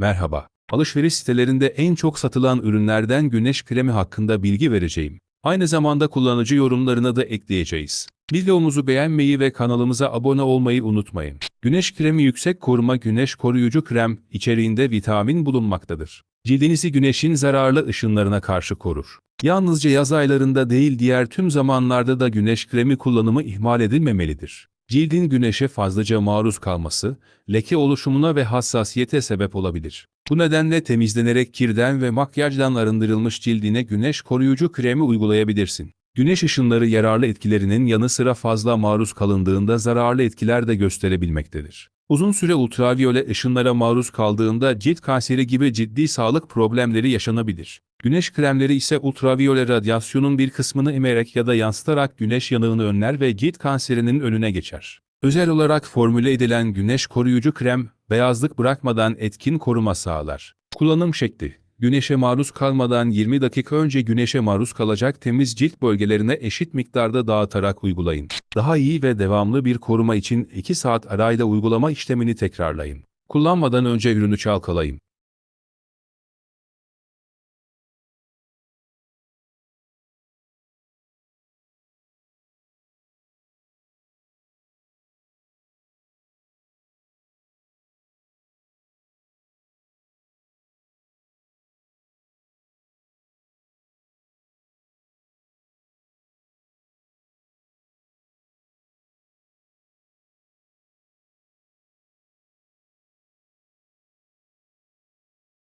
Merhaba. Alışveriş sitelerinde en çok satılan ürünlerden güneş kremi hakkında bilgi vereceğim. Aynı zamanda kullanıcı yorumlarına da ekleyeceğiz. Videomuzu beğenmeyi ve kanalımıza abone olmayı unutmayın. Güneş kremi yüksek koruma güneş koruyucu krem içeriğinde vitamin bulunmaktadır. Cildinizi güneşin zararlı ışınlarına karşı korur. Yalnızca yaz aylarında değil diğer tüm zamanlarda da güneş kremi kullanımı ihmal edilmemelidir. Cildin güneşe fazlaca maruz kalması, leke oluşumuna ve hassasiyete sebep olabilir. Bu nedenle temizlenerek kirden ve makyajdan arındırılmış cildine güneş koruyucu kremi uygulayabilirsin. Güneş ışınları yararlı etkilerinin yanı sıra fazla maruz kalındığında zararlı etkiler de gösterebilmektedir. Uzun süre ultraviyole ışınlara maruz kaldığında cilt kanseri gibi ciddi sağlık problemleri yaşanabilir. Güneş kremleri ise ultraviyole radyasyonun bir kısmını emerek ya da yansıtarak güneş yanığını önler ve cilt kanserinin önüne geçer. Özel olarak formüle edilen güneş koruyucu krem, beyazlık bırakmadan etkin koruma sağlar. Kullanım şekli Güneşe maruz kalmadan 20 dakika önce güneşe maruz kalacak temiz cilt bölgelerine eşit miktarda dağıtarak uygulayın. Daha iyi ve devamlı bir koruma için 2 saat arayla uygulama işlemini tekrarlayın. Kullanmadan önce ürünü çalkalayın.